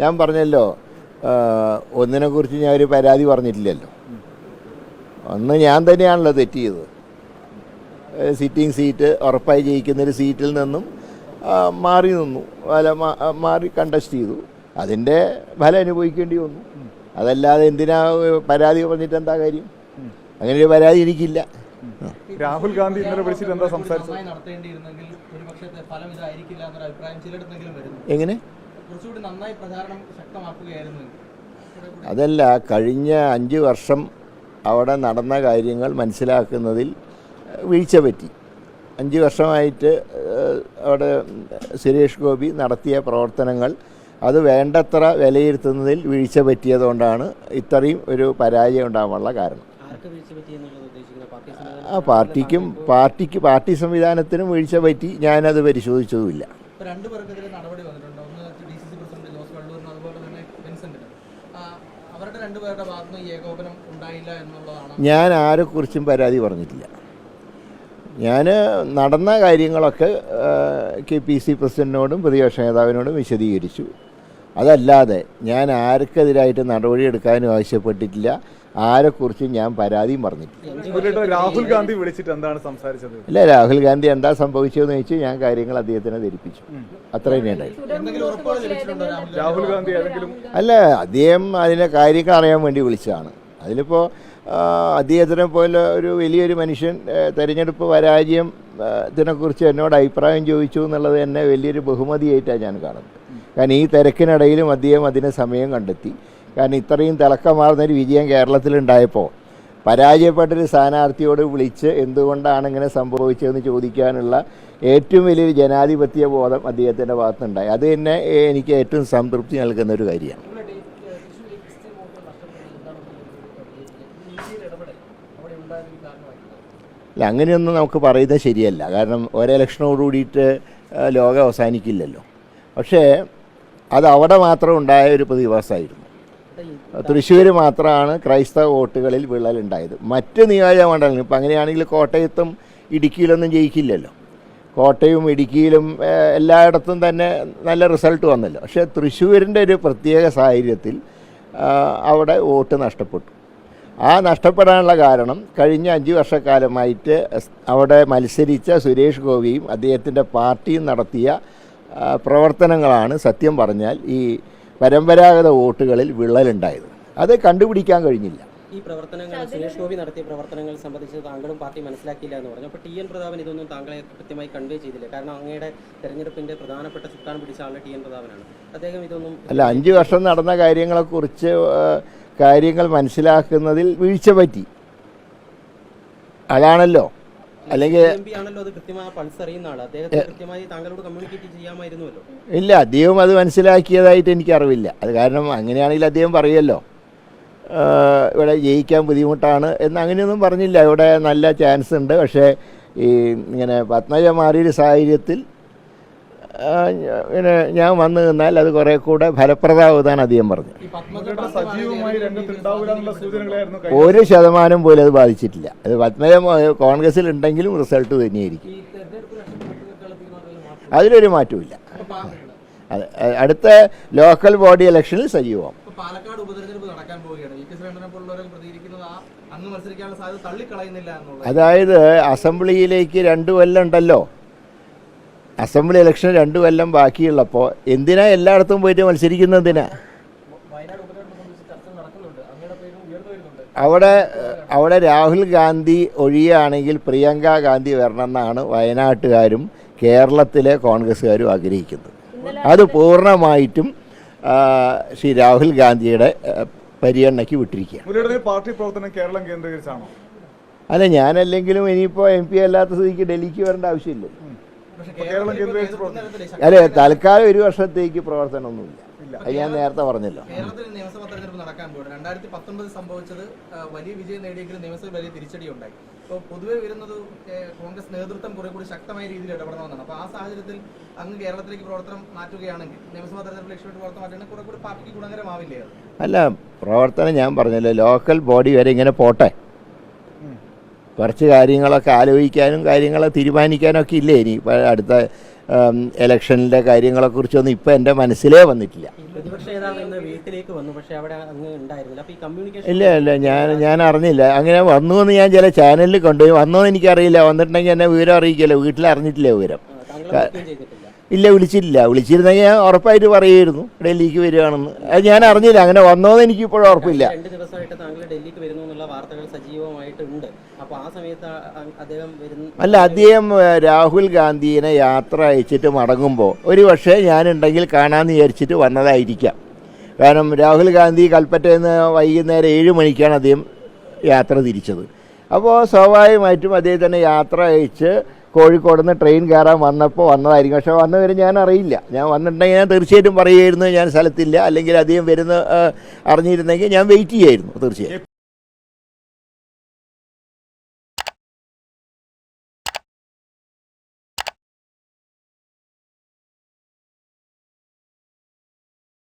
ഞാൻ പറഞ്ഞല്ലോ ഒന്നിനെ കുറിച്ച് ഞാൻ ഒരു പരാതി പറഞ്ഞിട്ടില്ലല്ലോ. അന്ന് ഞാൻ തന്നെയാണല്ലോ തെറ്റ് ചെയ്തത്. സിറ്റിംഗ് സീറ്റ് ഉറപ്പായി ജയിക്കുന്നൊരു സീറ്റിൽ നിന്നും മാറി നിന്നു. അല്ല മാറി കണ്ടസ്റ്റ് ചെയ്തു. അതിന്റെ ഫലം അനുഭവിക്കേണ്ടി വന്നു. അതല്ലാതെ എന്തിനാ പരാതി പറഞ്ഞിട്ട് എന്താ കാര്യം? അങ്ങനെ ഒരു പരാതി എനിക്കില്ല. രാഹുൽ ഗാന്ധി ഇന്നലെ വിളിച്ചിട്ട് എന്താ സംസാരിച്ചത്? എങ്ങനെ? കുറച്ചുകൂടി നന്നായി പ്രചാരണം ശക്തമാക്കുകയായിരുന്നു അതല്ല കഴിഞ്ഞ അഞ്ച് വർഷം അവിടെ നടന്ന കാര്യങ്ങൾ മനസ്സിലാക്കുന്നതിൽ വീഴ്ച പറ്റി. അഞ്ച് വർഷമായിട്ട് അവിടെ സുരേഷ് ഗോപി നടത്തിയ പ്രവർത്തനങ്ങൾ അത് വേണ്ടത്ര വിലയിരുത്തുന്നതിൽ വീഴ്ച പറ്റിയതുകൊണ്ടാണ് ഇത്രയും ഒരു പരാജയം ഉണ്ടാകാനുള്ള കാരണം. ആ പാർട്ടിക്കും പാർട്ടിക്ക് പാർട്ടി സംവിധാനത്തിനും വീഴ്ച പറ്റി ഞാനത് പരിശോധിച്ചതുമില്ല. രണ്ടുപേരുടെ ഭാഗത്തുനിന്ന് ഏകോപനം ഉണ്ടായില്ല എന്നുള്ളതാണ്. ഞാൻ ആരെക്കുറിച്ചും പരാതി പറഞ്ഞിട്ടില്ല. ഞാൻ നടന്ന കാര്യങ്ങളൊക്കെ കെ പി സി പ്രസിഡന്റിനോടും പ്രതിപക്ഷ നേതാവിനോടും വിശദീകരിച്ചു. അതല്ലാതെ ഞാൻ ആർക്കെതിരായിട്ട് നടപടിയെടുക്കാനും ആവശ്യപ്പെട്ടിട്ടില്ല. ആരെക്കുറിച്ചും ഞാൻ പരാതിയും പറഞ്ഞിട്ടില്ല. രാഹുൽ ഗാന്ധി വിളിച്ചിട്ട് എന്താണ് സംസാരിച്ചത്? ഇല്ല രാഹുൽ ഗാന്ധി എന്താ സംഭവിച്ചതെന്ന് ചോദിച്ചു ഞാൻ കാര്യങ്ങൾ അദ്ദേഹത്തിനെ ധരിപ്പിച്ചു. അത്ര തന്നെ ഉണ്ടായി എന്തെങ്കിലും രാഹുൽ ഗാന്ധി? അല്ല അദ്ദേഹം അതിനെ കാര്യങ്ങൾ അറിയാൻ വേണ്ടി വിളിച്ചതാണ്. അതിലിപ്പോൾ അദ്ദേഹത്തിനെ പോലെ ഒരു വലിയൊരു മനുഷ്യൻ തെരഞ്ഞെടുപ്പ് പരാജയം ഇതിനെക്കുറിച്ച് എന്നോട് അഭിപ്രായം ചോദിച്ചു എന്നുള്ളത് എന്നെ വലിയൊരു ബഹുമതിയായിട്ടാണ് ഞാൻ കാണുന്നത്. കാരണം ഈ തിരക്കിനിടയിലും അദ്ദേഹം അതിന് സമയം കണ്ടെത്തി. കാരണം ഇത്രയും തിളക്കമാർന്നൊരു വിജയം കേരളത്തിലുണ്ടായപ്പോൾ പരാജയപ്പെട്ടൊരു സ്ഥാനാർത്ഥിയോട് വിളിച്ച് എന്തുകൊണ്ടാണ് ഇങ്ങനെ സംഭവിച്ചതെന്ന് ചോദിക്കാനുള്ള ഏറ്റവും വലിയൊരു ജനാധിപത്യ ബോധം അദ്ദേഹത്തിന്റെ ഭാഗത്തുണ്ടായി അത് തന്നെ എനിക്ക് ഏറ്റവും സംതൃപ്തി നൽകുന്ന ഒരു കാര്യമാണ്. അല്ല അങ്ങനെയൊന്നും നമുക്ക് പറയുന്നത് ശരിയല്ല. കാരണം ഒരെലക്ഷനോട് കൂടിയിട്ട് ലോകം അവസാനിക്കില്ലല്ലോ. പക്ഷേ അത് അവിടെ മാത്രം ഉണ്ടായ ഒരു പ്രതിഭാസമായിരുന്നു. തൃശ്ശൂർ മാത്രമാണ് ക്രൈസ്തവ വോട്ടുകളിൽ വിള്ളലുണ്ടായത്. മറ്റ് നിയോജക മണ്ഡലങ്ങൾ ഇപ്പം അങ്ങനെയാണെങ്കിൽ കോട്ടയത്തും ഇടുക്കിയിലൊന്നും ജയിക്കില്ലല്ലോ. കോട്ടയവും ഇടുക്കിയിലും എല്ലായിടത്തും തന്നെ നല്ല റിസൾട്ട് വന്നല്ലോ. പക്ഷേ തൃശ്ശൂരിന്റെ ഒരു പ്രത്യേക സാഹചര്യത്തിൽ അവിടെ വോട്ട് നഷ്ടപ്പെട്ടു. ആ നഷ്ടപ്പെടാനുള്ള കാരണം കഴിഞ്ഞ അഞ്ച് വർഷക്കാലമായിട്ട് അവിടെ മത്സരിച്ച സുരേഷ് ഗോപിയും അദ്ദേഹത്തിന്റെ പാർട്ടിയും നടത്തിയ പ്രവർത്തനങ്ങളാണ് സത്യം പറഞ്ഞാൽ ഈ പരമ്പരാഗത വോട്ടുകളിൽ വിള്ളലുണ്ടായത്. അത് കണ്ടുപിടിക്കാൻ കഴിഞ്ഞില്ല. ഈ പ്രവർത്തനങ്ങൾ സുരേഷ് ഗോപി നടത്തിയ പ്രവർത്തനങ്ങൾ സംബന്ധിച്ച് താങ്കളും പാർട്ടി മനസ്സിലാക്കിയില്ല എന്ന് പറഞ്ഞു. അപ്പോൾ ടി എൻ പ്രതാപൻ ഇതൊന്നും താങ്കളെ കൃത്യമായി കൺവേ ചെയ്തില്ല. കാരണം അങ്ങയുടെ തെരഞ്ഞെടുപ്പിന്റെ പ്രധാനപ്പെട്ട ചുക്കാൻ പിടിച്ച ആൾ ടി എൻ പ്രതാപനാണ്. അദ്ദേഹം ഇതൊന്നും അല്ല അഞ്ചു വർഷം നടന്ന കാര്യങ്ങളെക്കുറിച്ച് കുറിച്ച് കാര്യങ്ങൾ മനസ്സിലാക്കുന്നതിൽ വീഴ്ച പറ്റി. അതാണല്ലോ. അല്ലെങ്കിൽ ഇല്ല അദ്ദേഹം അത് മനസ്സിലാക്കിയതായിട്ട് എനിക്ക് അറിവില്ല അത് കാരണം അങ്ങനെയാണെങ്കിൽ അദ്ദേഹം പറയുമല്ലോ ഇവിടെ ജയിക്കാൻ ബുദ്ധിമുട്ടാണ് എന്ന് അങ്ങനെയൊന്നും പറഞ്ഞില്ല. ഇവിടെ നല്ല ചാൻസ് ഉണ്ട്. പക്ഷേ ഈ ഇങ്ങനെ പത്മജ മാറിയൊരു സാഹചര്യത്തിൽ ഇങ്ങനെ ഞാൻ വന്നു നിന്നാൽ അത് കുറെ കൂടെ ഫലപ്രദമാവുന്നതാണ് അധികം പറഞ്ഞു ഈ പത്മജ സജീവമായി രംഗത്ത് എന്നുള്ള സൂചനകളായിരുന്നു കഴിഞ്ഞ ഒരു ശതമാനം പോലും അത് ബാധിച്ചിട്ടില്ല. അത് പത്മജ കോൺഗ്രസിൽ ഉണ്ടെങ്കിലും റിസൾട്ട് തന്നെയായിരിക്കും. അതിലൊരു മാറ്റമില്ല അടുത്ത ലോക്കൽ ബോഡി ഇലക്ഷനിൽ സജീവം പാലക്കാട് ഉപതെരഞ്ഞെടുപ്പ് നടക്കാൻ പോവുകയാണ്. ഇ കെ ശ്രീധരനെ പോലുള്ളവരൊക്കെ പ്രതികരിക്കുന്നത് ആ അങ്ങ് മത്സരിക്കാനുള്ള സാധ്യത തള്ളിക്കളയുന്നില്ല എന്നുള്ളത്. അതായത് അസംബ്ലിയിലേക്ക് രണ്ടു കൊല്ലം ഉണ്ടല്ലോ. അസംബ്ലി ഇലക്ഷൻ രണ്ടു കൊല്ലം ബാക്കിയുള്ളപ്പോൾ എന്തിനാ എല്ലായിടത്തും പോയിട്ട് മത്സരിക്കുന്ന എന്തിനാ? വയനാട് ഉപതെരഞ്ഞെടുപ്പ് സംബന്ധിച്ച് നടക്കുന്നുണ്ട് അങ്ങയുടെ പേരും ഉയർന്നു വരുന്നുണ്ട് അവിടെ അവിടെ രാഹുൽ ഗാന്ധി ഒഴിയാണെങ്കിൽ പ്രിയങ്ക ഗാന്ധി വരണമെന്നാണ് വയനാട്ടുകാരും കേരളത്തിലെ കോൺഗ്രസ്സുകാരും ആഗ്രഹിക്കുന്നത്. അത് പൂർണമായിട്ടും ശ്രീ രാഹുൽ ഗാന്ധിയുടെ പരിഗണനയ്ക്ക് വിട്ടിരിക്കുകയാണ്. മുരളിയുടെ പാർട്ടി പ്രവർത്തനം കേരളം കേന്ദ്രീകരിച്ചാണോ? അല്ല ഞാനല്ലെങ്കിലും ഇനിയിപ്പോൾ എം പി അല്ലാത്ത സ്ഥിതിക്ക് ഡൽഹിക്ക് വരേണ്ട ആവശ്യമില്ല അല്ലെ തൽക്കാലം ഒരു വർഷത്തേക്ക് പ്രവർത്തനമൊന്നുമില്ല. അത് ഞാൻ നേരത്തെ പറഞ്ഞല്ലോ. കേരളത്തിൽ നിയമസഭാ തെരഞ്ഞെടുപ്പ് നടക്കാൻ പോകുന്നത് രണ്ടായിരത്തി പത്തൊമ്പത് സംഭവിച്ചത് വലിയ വിജയം നേടിയെങ്കിലും നിയമസഭയിൽ വലിയ തിരിച്ചടി ഉണ്ടായി അപ്പോൾ പൊതുവെ വരുന്നത് കോൺഗ്രസ് നേതൃത്വം കുറെ കൂടി ശക്തമായ രീതിയിൽ ഇടപെടണമെന്നാണ്. അപ്പോൾ ആ സാഹചര്യത്തിൽ അങ്ങ് കേരളത്തിലേക്ക് പ്രവർത്തനം മാറ്റുകയാണെങ്കിൽ നിയമസഭാ തെരഞ്ഞെടുപ്പ് ലക്ഷ്യമിട്ട് പ്രവർത്തനം മാറ്റുകയാണെങ്കിൽ കുറെ കൂടി പാർട്ടിക്ക് ഗുണകരമാവില്ലേ അല്ല പ്രവർത്തനം ഞാൻ പറഞ്ഞല്ലോ. ലോക്കൽ ബോഡി വരെ ഇങ്ങനെ പോട്ടെ. കുറച്ച് കാര്യങ്ങളൊക്കെ ആലോചിക്കാനും കാര്യങ്ങളെ തീരുമാനിക്കാനൊക്കെ ഇല്ലേ ഇനി? അടുത്ത ഇലക്ഷനിലെ കാര്യങ്ങളെക്കുറിച്ചൊന്നും ഇപ്പം എന്റെ മനസ്സിലേ വന്നിട്ടില്ല. ഇല്ല ഇല്ല ഞാൻ ഞാൻ അറിഞ്ഞില്ല. അങ്ങനെ വന്നു എന്ന് ഞാൻ ചില ചാനലിൽ കൊണ്ടുപോയി. വന്നോ എന്ന് എനിക്കറിയില്ല. വന്നിട്ടുണ്ടെങ്കിൽ എന്നെ വിവരം അറിയിക്കില്ല. വീട്ടിൽ അറിഞ്ഞിട്ടില്ല വിവരം. ഇല്ല വിളിച്ചില്ല. വിളിച്ചിരുന്നെങ്കിൽ ഞാൻ ഉറപ്പായിട്ട് പറയുമായിരുന്നു. ഡൽഹിക്ക് വരികയാണെന്ന് അത് ഞാൻ അറിഞ്ഞില്ല. അങ്ങനെ വന്നോ എന്ന് എനിക്ക് ഇപ്പോഴും ഉറപ്പില്ല. രണ്ട് ദിവസമായിട്ട് താങ്കൾ ഡൽഹിക്ക് വരുന്നു എന്നുള്ള വാർത്തകൾ സജീവമായിട്ടുണ്ട്. അപ്പോൾ ആ സമയത്ത് അദ്ദേഹം വരുന്ന അല്ല അദ്ദേഹം രാഹുൽ ഗാന്ധിനെ യാത്ര അയച്ചിട്ട് മടങ്ങുമ്പോൾ ഒരു പക്ഷേ ഞാനുണ്ടെങ്കിൽ കാണാമെന്ന് വിചാരിച്ചിട്ട് വന്നതായിരിക്കാം. കാരണം രാഹുൽ ഗാന്ധി കൽപ്പറ്റയിൽ നിന്ന് വൈകുന്നേരം ഏഴ് മണിക്കാണ് അദ്ദേഹം യാത്ര തിരിച്ചത്. അപ്പോൾ സ്വാഭാവികമായിട്ടും അദ്ദേഹത്തിന് യാത്ര അയച്ച് കോഴിക്കോട് നിന്ന് ട്രെയിൻ കയറാൻ വന്നപ്പോൾ വന്നതായിരിക്കും. പക്ഷേ വന്ന വരെ ഞാൻ അറിയില്ല. ഞാൻ വന്നിട്ടുണ്ടെങ്കിൽ ഞാൻ തീർച്ചയായിട്ടും പറയുമായിരുന്നു ഞാൻ സ്ഥലത്തില്ല. അല്ലെങ്കിൽ അധികം വരുന്ന അറിഞ്ഞിരുന്നെങ്കിൽ ഞാൻ വെയിറ്റ് ചെയ്യായിരുന്നു തീർച്ചയായും.